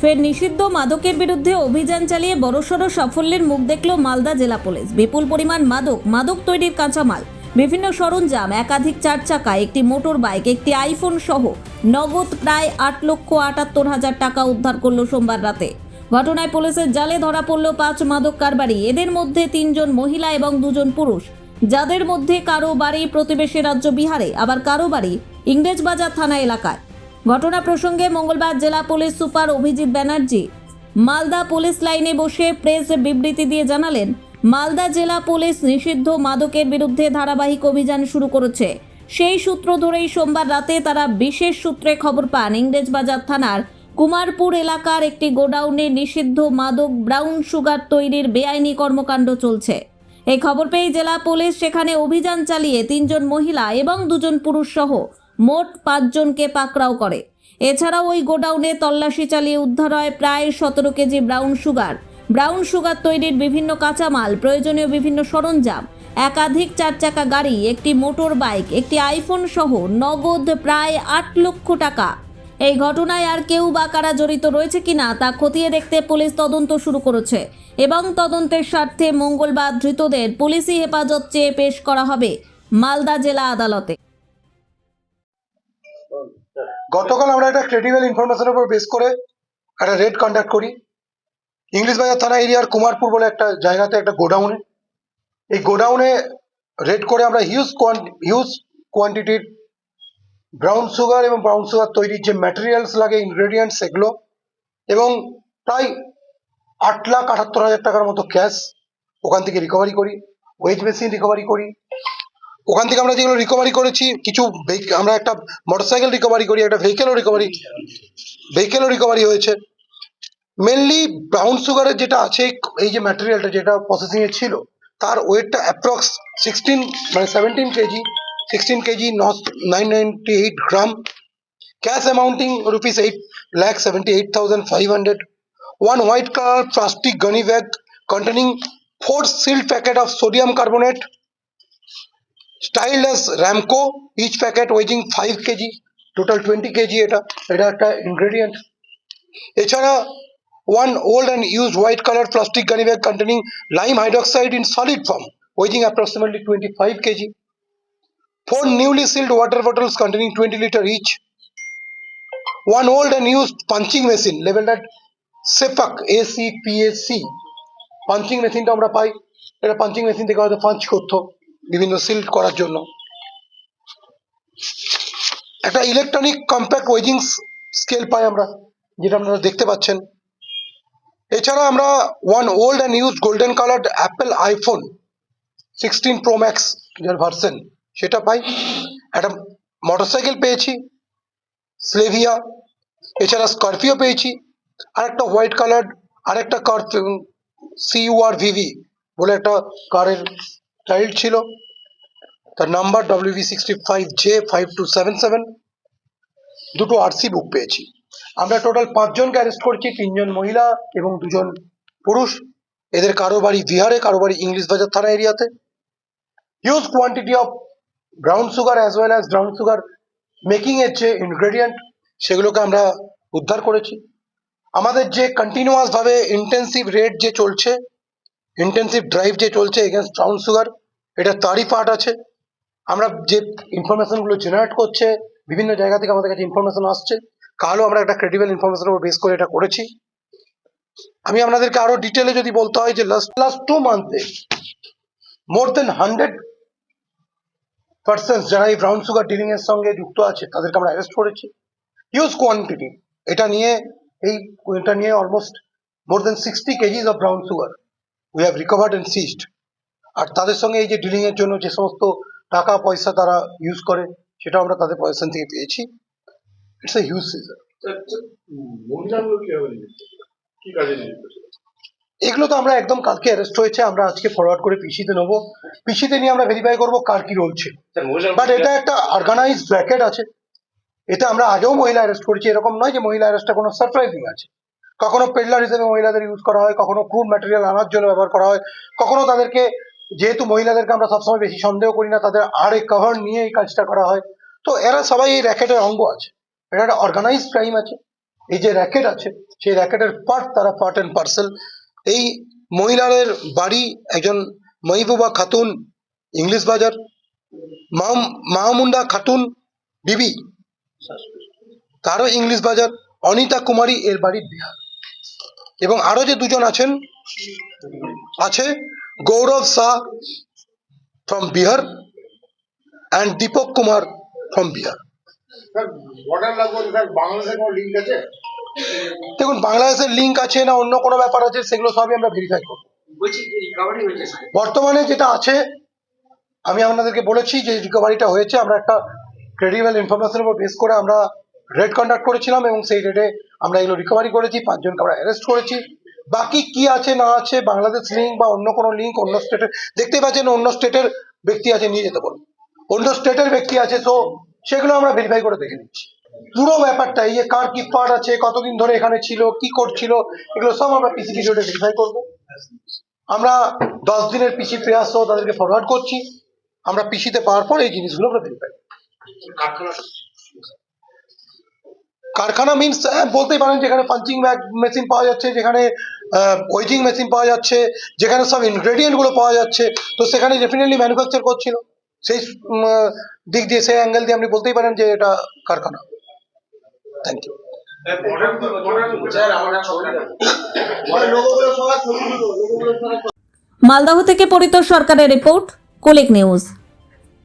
ফের নিষিদ্ধ মাদকের বিরুদ্ধে অভিযান চালিয়ে বড়সড় সাফল্যের মুখ দেখল মালদা জেলা পুলিশ। বিপুল পরিমাণ মাদক মাদক তৈরির কাঁচামাল, বিভিন্ন সরঞ্জাম, একাধিক চার চাকা, একটি মোটর বাইক, একটি আইফোন সহ নগদ প্রায় আট লক্ষ আটাত্তর হাজার টাকা উদ্ধার করল সোমবার রাতে। ঘটনায় পুলিশের জালে ধরা পড়ল পাঁচ মাদক কারবারি। এদের মধ্যে তিনজন মহিলা এবং দুজন পুরুষ। যাদের মধ্যে কারও বাড়ি প্রতিবেশী রাজ্য বিহারে, আবার কারও বাড়ি ইংরেজবাজার থানা এলাকায়। ঘটনা প্রসঙ্গে মঙ্গলবার জেলা police super Abhijit Banerjee Malda police লাইনে বসে প্রেস বিবৃতি দিয়ে জানালেন, মালদা জেলা পুলিশ নিষিদ্ধ মাদকের বিরুদ্ধে ধারাবাহিক অভিযান শুরু করেছে। সেই সূত্র ধরেই সোমবার রাতে তারা বিশেষ সূত্রে খবর পান, ইংরেজবাজার থানার কুমারপুর এলাকার একটি গোডাউনে নিষিদ্ধ মাদক ব্রাউন সুগার তৈরির বেআইনি কর্মকাণ্ড চলছে। এই খবর পেয়ে জেলা পুলিশ সেখানে অভিযান চালিয়ে তিনজন মহিলা এবং দুজন পুরুষ সহ মোট পাঁচজনকে পাকড়াও করে। এছাড়াও ওই গোডাউনে তল্লাশি চালিয়ে উদ্ধার হয় প্রায় সতেরো KG brown sugar. Brown sugar তৈরির বিভিন্ন কাঁচামাল, প্রয়োজনীয় বিভিন্ন সরঞ্জাম, একাধিক চার চাকা গাড়ি, একটি মোটর বাইক একটি আইফোন সহ নগদ প্রায় আট লক্ষ টাকা। এই ঘটনায় আর কেউ বা কারা জড়িত রয়েছে কিনা তা খতিয়ে দেখতে পুলিশ তদন্ত শুরু করেছে এবং তদন্তের স্বার্থে মঙ্গলবার ধৃতদের পুলিশি হেফাজত চেয়ে পেশ করা হবে মালদা জেলা আদালতে। গতকাল আমরা একটা ক্রেডিবল ইনফরমেশনের উপর বেস করে একটা রেড কন্ডাক্ট করি। ইংলিশ বাজার থানা এরিয়ার কুমারপুর বলে একটা জায়গাতে একটা গোডাউনে। এই গোডাউনে রেড করে আমরা হিউজ হিউজ কোয়ান্টিটির ব্রাউন সুগার এবং ব্রাউন সুগার তৈরির যে ম্যাটেরিয়ালস লাগে ইনগ্রেডিয়েন্টস সেগুলো এবং প্রায় আট লাখ আটাত্তর হাজার টাকার মতো ক্যাশ ওখান থেকে রিকভারি করি ওয়েজ মেশিন রিকভারি করি। ওখান থেকে আমরা যেগুলো রিকভারি করেছি, কিছু আমরা একটা মোটরসাইকেল রিকভারি করি, একটা ভেহিকেলও রিকভারি ভেহিকেলও রিকভারি হয়েছে। মেনলি ব্রাউন সুগারের যেটা আছে, এই যে ম্যাটেরিয়ালটা যেটা প্রসেসিং এ ছিল, তার ওয়েটটা অ্যাপ্রক্স সিক্সটিন মানে seventeen KG sixteen KG nine ninety eight gram cash amounting rupees eight lakh seventy eight thousand five hundred one white color plastic gunny bag containing four sealed packet of sodium styled as Ramco, each packet weighing 5 kg, total 20 kg এটা এটা একটা ingredient এছাড়া one old and used white colored plastic gunny bag containing lime hydroxide in solid form weighing approximately 25 kg four newly sealed water bottles containing 20 liter each one old and used punching machine labeled at sepak A C P A C punching মেশিনটা আমরা পাই এটা punching machine থেকে হয়তো punch করতো বিভিন্ন seal করার জন্য। একটা ইলেকট্রনিক কম্প্যাক্ট ওয়েজিং স্কেল পাই আমরা, যেটা আপনারা দেখতে পাচ্ছেন। এছাড়া আমরা one old and used golden coloured Apple iPhone sixteen pro max যার ভার্সন সেটা পাই। একটা মোটরসাইকেল পেয়েছি স্লেভিয়া এছাড়া স্করপিও পেয়েছি আর একটা হোয়াইট কালার আর একটা কার সিইউআর ভিভি বলে একটা কারের চাইল্ড ছিল, তার number WV sixty five J five two seven seven দুটো আরসি বুক পেয়েছি। আমরা টোটাল পাঁচজনকে অ্যারেস্ট করছি, তিনজন মহিলা এবং দুজন পুরুষ। এদের কারও বাড়ি বিহারে, কারও বাড়ি ইংলিশ বাজার থানা এরিয়াতে huge quantity of brown sugar as well as brown sugar making এর যে ইনগ্রেডিয়েন্ট সেগুলোকে আমরা উদ্ধার করেছি। আমাদের যে কন্টিনিউয়াস ভাবে ইন্টেন্সিভ রেট যে চলছে ইন্টেন্সিভ ড্রাইভ যে চলছে এগেনস্ট ব্রাউন সুগার এটা তারই পার্ট আছে। আমরা যে ইনফরমেশনগুলো জেনারেট করছে, বিভিন্ন জায়গা থেকে আমাদের কাছে ইনফরমেশন আসছে, কালও আমরা একটা ক্রেডিবল ইনফরমেশনের উপর বেস করে এটা করেছি। আমি আপনাদেরকে আরও ডিটেলে যদি বলতে হয় যে লাস্ট লাস্ট টু মান্থে মোর দেন হান্ড্রেড পার্সেন্ট যারা এই ব্রাউন সুগার ডিলিং এর সঙ্গে যুক্ত আছে, তাদেরকে আমরা অ্যারেস্ট করেছি। হিউজ কোয়ান্টিটি এটা নিয়ে এই, এটা নিয়ে almost more than sixty KGs of brown sugar we have recovered and seized আর তাদের সঙ্গে এই যে ডিলিং এর জন্য যে সমস্ত টাকা পয়সা তারা ইউজ করে সেটা আমরা তাদের পয়সা থেকে পেয়েছি। ইটস এ হিউজ সিজন এগুলো তো আমরা একদম কালকে অ্যারেস্ট হয়েছে আমরা আজকে ফরওয়ার্ড করে পিসিতে নেব। পিসিতে নিয়ে আমরা ভেরিফাই করব কার কি রোল ছিল। বাট এটা একটা অর্গানাইজ ব্র্যাকেট আছে। এতে আমরা আগেও মহিলা অ্যারেস্ট করেছি এরকম নয় যে মহিলা অ্যারেস্টটা কোনো সারপ্রাইজিং আছে। কখনো পেডলার হিসেবে মহিলাদের ইউজ করা হয়, কখনো ক্রুড ম্যাটেরিয়াল আনার জন্য ব্যবহার করা হয়, কখনো তাদেরকে, যেহেতু মহিলাদেরকে আমরা সবসময় বেশি সন্দেহ করি না, তাদের আড়ে কভার নিয়ে এই কাজটা করা হয়। তো এরা সবাই এই র্যাকেটের অঙ্গ আছে। এটা একটা অর্গানাইজ ক্রাইম আছে। এই যে র্যাকেট আছে, সেই র্যাকেটের পার্ট তারা পার্ট অ্যান্ড পার্সেল এই মহিলাদের বাড়ি একজন মহিবুবা খাতুন, ইংলিশ বাজার। মাহম- মাহমুন্ডা খাতুন বিবি, তারও ইংলিশ বাজার। অনিতা কুমারী এর বাড়ি বিহার। এবং আরও যে দুজন আছেন আছে Gaurav Shah from Bihar and Deepak Kumar from Bihar দেখুন বাংলাদেশের লিঙ্ক আছে না অন্য কোনো ব্যাপার আছে সেগুলো সবই আমরা ভেরিফাই করব। বর্তমানে যেটা আছে আমি আপনাদেরকে বলেছি যে রিকভারিটা হয়েছে আমরা একটা ক্রেডিবল ইনফরমেশনের উপর বেস করে আমরা রেড কন্ডাক্ট করেছিলাম এবং সেই রেডে আমরা এগুলো রিকভারি করেছি, পাঁচজনকে আমরা অ্যারেস্ট করেছি। বাকি কি আছে, না আছে, বাংলাদেশ লিঙ্ক বা অন্য কোনো লিঙ্ক অন্য স্টেটের দেখতেই পাচ্ছেন অন্য স্টেটের ব্যক্তি আছে, নিয়ে যেতে বলুন। অন্য স্টেটের ব্যক্তি আছে তো সেগুলো আমরা ভেরিফাই করে দেখে নিচ্ছি। পুরো ব্যাপারটা, এই যে কার কি পার্ট আছে, কতদিন ধরে এখানে ছিল, কি করছিল, এগুলো সব আমরা পিসি ভিডিওতে ভেরিফাই করব। আমরা দশ দিনের পিসি প্রয়াস তাদেরকে ফরওয়ার্ড করছি। আমরা পিসিতে পাওয়ার পর এই জিনিসগুলো আমরা ভেরিফাই কারখানা মিনস বলতেই পারেন যেখানে পাঞ্চিং ব্যাগ মেশিন পাওয়া যাচ্ছে যেখানে ওয়েজিং মেশিন পাওয়া যাচ্ছে যেখানে সব ইনগ্রেডিয়েন্টগুলো পাওয়া যাচ্ছে তো সেখানে ডেফিনেটলি ম্যানুফ্যাকচার করছিল। সেই দিক দিয়ে সেই অ্যাঙ্গেল দিয়ে আপনি বলতেই পারেন যে এটা কারখানা। থ্যাংক ইউ সবার মালদহ থেকে পরিতোষ সরকারের রিপোর্ট কুলিক নিউজ।